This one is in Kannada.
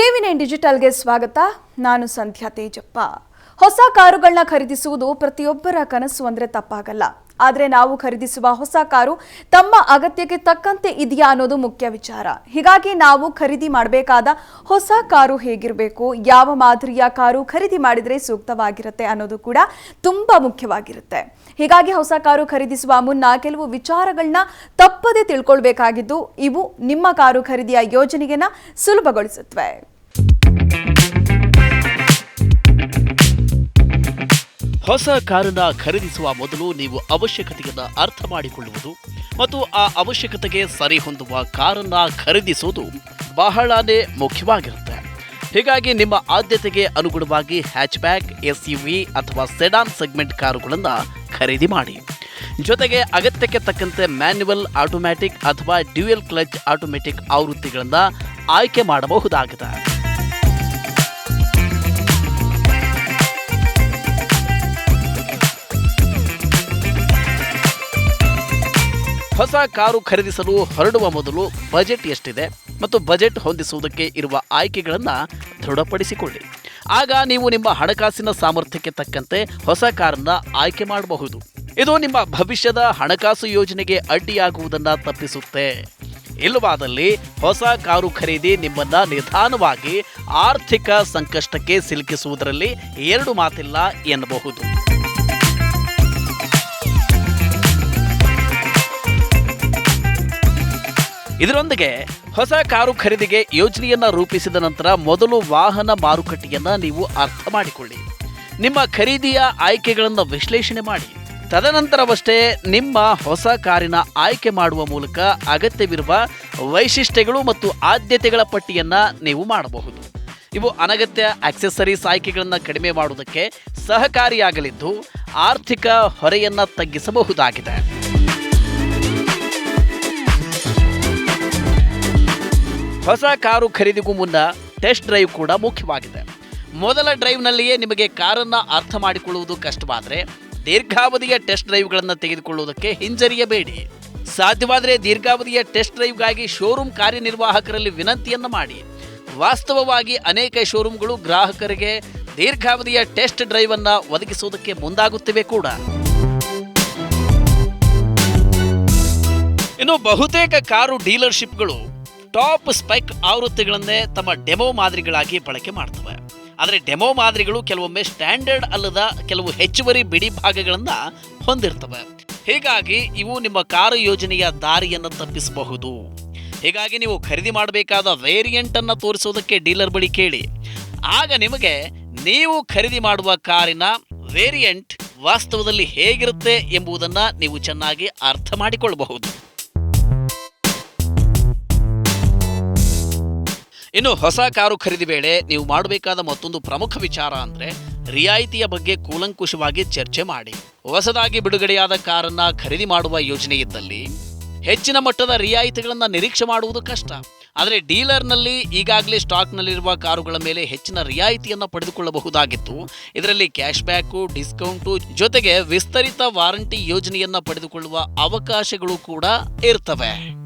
ಟಿವಿ ನೈನ್ ಡಿಜಿಟಲ್ಗೆ ಸ್ವಾಗತ. ನಾನು ಸಂಧ್ಯಾ ತೇಜಪ್ಪ. ಹೊಸ ಕಾರುಗಳನ್ನ ಖರೀದಿಸುವುದು ಪ್ರತಿಯೊಬ್ಬರ ಕನಸು ಅಂದ್ರೆ ತಪ್ಪಾಗಲ್ಲ. ಆದರೆ ನಾವು ಖರೀದಿಸುವ ಹೊಸ ಕಾರು ತಮ್ಮ ಅಗತ್ಯಕ್ಕೆ ತಕ್ಕಂತೆ ಇದೆಯಾ ಅನ್ನೋದು ಮುಖ್ಯ ವಿಚಾರ. ಹೀಗಾಗಿ ನಾವು ಖರೀದಿ ಮಾಡಬೇಕಾದ ಹೊಸ ಕಾರು ಹೇಗಿರಬೇಕು, ಯಾವ ಮಾದರಿಯ ಕಾರು ಖರೀದಿ ಮಾಡಿದರೆ ಸೂಕ್ತವಾಗಿರುತ್ತೆ ಅನ್ನೋದು ಕೂಡ ತುಂಬಾ ಮುಖ್ಯವಾಗಿರುತ್ತೆ. ಹೀಗಾಗಿ ಹೊಸ ಕಾರು ಖರೀದಿಸುವ ಮುನ್ನ ಕೆಲವು ವಿಚಾರಗಳನ್ನ ತಪ್ಪದೇ ತಿಳ್ಕೊಳ್ಬೇಕಾಗಿದ್ದು ಇವು ನಿಮ್ಮ ಕಾರು ಖರೀದಿಯ ಯೋಜನೆಯನ್ನ ಸುಲಭಗೊಳಿಸುತ್ತವೆ ಹೊಸ ಕಾರನ್ನ ಖರೀದಿಸುವ ಮೊದಲು ನೀವು ಅವಶ್ಯಕತೆಯನ್ನು ಅರ್ಥ ಮಾಡಿಕೊಳ್ಳುವುದು ಮತ್ತು ಆ ಅವಶ್ಯಕತೆಗೆ ಸರಿ ಹೊಂದುವ ಕಾರನ್ನ ಖರೀದಿಸುವುದು ಬಹಳನೇ ಮುಖ್ಯವಾಗಿರುತ್ತೆ. ಹೀಗಾಗಿ ನಿಮ್ಮ ಆದ್ಯತೆಗೆ ಅನುಗುಣವಾಗಿ ಹ್ಯಾಚ್ಬ್ಯಾಕ್ ಎಸ್ ಯು ವಿ ಅಥವಾ ಸೆಡಾನ್ ಸೆಗ್ಮೆಂಟ್ ಕಾರುಗಳನ್ನು ಖರೀದಿ ಮಾಡಿ. ಜೊತೆಗೆ ಅಗತ್ಯಕ್ಕೆ ತಕ್ಕಂತೆ ಮ್ಯಾನ್ಯುವಲ್ ಆಟೋಮ್ಯಾಟಿಕ್ ಅಥವಾ ಡ್ಯೂಯಲ್ ಕ್ಲಚ್ ಆಟೋಮ್ಯಾಟಿಕ್ ಆವೃತ್ತಿಗಳನ್ನು ಆಯ್ಕೆ ಮಾಡಬಹುದಾಗಿದೆ. ಹೊಸ ಕಾರು ಖರೀದಿಸಲು ಹೊರಡುವ ಮೊದಲು ಬಜೆಟ್ ಎಷ್ಟಿದೆ ಮತ್ತು ಬಜೆಟ್ ಹೊಂದಿಸುವುದಕ್ಕೆ ಇರುವ ಆಯ್ಕೆಗಳನ್ನು ದೃಢಪಡಿಸಿಕೊಳ್ಳಿ. ಆಗ ನೀವು ನಿಮ್ಮ ಹಣಕಾಸಿನ ಸಾಮರ್ಥ್ಯಕ್ಕೆ ತಕ್ಕಂತೆ ಹೊಸ ಕಾರನ್ನ ಆಯ್ಕೆ ಮಾಡಬಹುದು. ಇದು ನಿಮ್ಮ ಭವಿಷ್ಯದ ಹಣಕಾಸು ಯೋಜನೆಗೆ ಅಡ್ಡಿಯಾಗುವುದನ್ನು ತಪ್ಪಿಸುತ್ತೆ. ಇಲ್ಲವಾದಲ್ಲಿ ಹೊಸ ಕಾರು ಖರೀದಿ ನಿಮ್ಮನ್ನ ನಿಧಾನವಾಗಿ ಆರ್ಥಿಕ ಸಂಕಷ್ಟಕ್ಕೆ ಸಿಲುಕಿಸುವುದರಲ್ಲಿ ಎರಡು ಮಾತಿಲ್ಲ ಎನ್ನಬಹುದು. ಇದರೊಂದಿಗೆ ಹೊಸ ಕಾರು ಖರೀದಿಗೆ ಯೋಜನೆಯನ್ನ ರೂಪಿಸಿದ ನಂತರ ಮೊದಲು ವಾಹನ ಮಾರುಕಟ್ಟೆಯನ್ನ ನೀವು ಅರ್ಥ ಮಾಡಿಕೊಳ್ಳಿ. ನಿಮ್ಮ ಖರೀದಿಯ ಆಯ್ಕೆಗಳನ್ನು ವಿಶ್ಲೇಷಣೆ ಮಾಡಿ. ತದನಂತರವಷ್ಟೇ ನಿಮ್ಮ ಹೊಸ ಕಾರಿನ ಆಯ್ಕೆ ಮಾಡುವ ಮೂಲಕ ಅಗತ್ಯವಿರುವ ವೈಶಿಷ್ಟ್ಯಗಳು ಮತ್ತು ಆದ್ಯತೆಗಳ ಪಟ್ಟಿಯನ್ನ ನೀವು ಮಾಡಬಹುದು. ಇವು ಅನಗತ್ಯ ಆಕ್ಸೆಸರೀಸ್ ಆಯ್ಕೆಗಳನ್ನು ಕಡಿಮೆ ಮಾಡುವುದಕ್ಕೆ ಸಹಕಾರಿಯಾಗಲಿದ್ದು ಆರ್ಥಿಕ ಹೊರೆಯನ್ನು ತಗ್ಗಿಸಬಹುದಾಗಿದೆ. ಹೊಸ ಕಾರು ಖರೀದಿಗೂ ಮುನ್ನ ಟೆಸ್ಟ್ ಡ್ರೈವ್ ಕೂಡ ಮುಖ್ಯವಾಗಿದೆ. ಮೊದಲ ಡ್ರೈವ್ನಲ್ಲಿಯೇ ನಿಮಗೆ ಕಾರನ್ನು ಅರ್ಥ ಮಾಡಿಕೊಳ್ಳುವುದು ಕಷ್ಟವಾದರೆ ದೀರ್ಘಾವಧಿಯ ಟೆಸ್ಟ್ ಡ್ರೈವ್ಗಳನ್ನು ತೆಗೆದುಕೊಳ್ಳುವುದಕ್ಕೆ ಹಿಂಜರಿಯಬೇಡಿ. ಸಾಧ್ಯವಾದರೆ ದೀರ್ಘಾವಧಿಯ ಟೆಸ್ಟ್ ಡ್ರೈವ್ಗಾಗಿ ಶೋರೂಮ್ ಕಾರ್ಯನಿರ್ವಾಹಕರಲ್ಲಿ ವಿನಂತಿಯನ್ನು ಮಾಡಿ. ವಾಸ್ತವವಾಗಿ ಅನೇಕ ಶೋರೂಮ್ಗಳು ಗ್ರಾಹಕರಿಗೆ ದೀರ್ಘಾವಧಿಯ ಟೆಸ್ಟ್ ಡ್ರೈವ್ ಅನ್ನು ಒದಗಿಸುವುದಕ್ಕೆ ಮುಂದಾಗುತ್ತಿವೆ ಕೂಡ. ಇನ್ನು ಬಹುತೇಕ ಕಾರು ಡೀಲರ್ಶಿಪ್ಗಳು ಟಾಪ್ ಸ್ಪೈಕ್ ಆವೃತ್ತಿಗಳನ್ನೇ ತಮ್ಮ ಡೆಮೋ ಮಾದರಿಗಳಾಗಿ ಬಳಕೆ ಮಾಡ್ತವೆ. ಆದರೆ ಡೆಮೋ ಮಾದರಿಗಳು ಕೆಲವೊಮ್ಮೆ ಸ್ಟ್ಯಾಂಡರ್ಡ್ ಅಲ್ಲದ ಕೆಲವು ಹೆಚ್ಚುವರಿ ಬಿಡಿ ಭಾಗಗಳನ್ನು ಹೊಂದಿರ್ತವೆ. ಹೀಗಾಗಿ ಇವು ನಿಮ್ಮ ಕಾರು ಯೋಜನೆಯ ದಾರಿಯನ್ನು ತಪ್ಪಿಸಬಹುದು. ಹೀಗಾಗಿ ನೀವು ಖರೀದಿ ಮಾಡಬೇಕಾದ ವೇರಿಯಂಟ್ ಅನ್ನು ತೋರಿಸೋದಕ್ಕೆ ಡೀಲರ್ ಬಳಿ ಕೇಳಿ. ಆಗ ನಿಮಗೆ ನೀವು ಖರೀದಿ ಮಾಡುವ ಕಾರಿನ ವೇರಿಯಂಟ್ ವಾಸ್ತವದಲ್ಲಿ ಹೇಗಿರುತ್ತೆ ಎಂಬುದನ್ನು ನೀವು ಚೆನ್ನಾಗಿ ಅರ್ಥ ಮಾಡಿಕೊಳ್ಳಬಹುದು ಇನ್ನು ಹೊಸ ಕಾರು ಖರೀದಿ ವೇಳೆ ನೀವು ಮಾಡಬೇಕಾದ ಮತ್ತೊಂದು ಪ್ರಮುಖ ವಿಚಾರ ಅಂದ್ರೆ ರಿಯಾಯಿತಿಯ ಬಗ್ಗೆ ಕೂಲಂಕುಷವಾಗಿ ಚರ್ಚೆ ಮಾಡಿ. ಹೊಸದಾಗಿ ಬಿಡುಗಡೆಯಾದ ಕಾರನ್ನ ಖರೀದಿ ಮಾಡುವ ಯೋಜನೆ ಇದ್ದಲ್ಲಿ ಹೆಚ್ಚಿನ ಮಟ್ಟದ ರಿಯಾಯಿತಿಗಳನ್ನು ನಿರೀಕ್ಷೆ ಮಾಡುವುದು ಕಷ್ಟ. ಆದರೆ ಡೀಲರ್ನಲ್ಲಿ ಈಗಾಗಲೇ ಸ್ಟಾಕ್ನಲ್ಲಿರುವ ಕಾರುಗಳ ಮೇಲೆ ಹೆಚ್ಚಿನ ರಿಯಾಯಿತಿಯನ್ನು ಪಡೆದುಕೊಳ್ಳಬಹುದಾಗಿತ್ತು. ಇದರಲ್ಲಿ ಕ್ಯಾಶ್ ಬ್ಯಾಕು, ಡಿಸ್ಕೌಂಟು ಜೊತೆಗೆ ವಿಸ್ತರಿತ ವಾರಂಟಿ ಯೋಜನೆಯನ್ನು ಪಡೆದುಕೊಳ್ಳುವ ಅವಕಾಶಗಳು ಕೂಡ ಇರ್ತವೆ.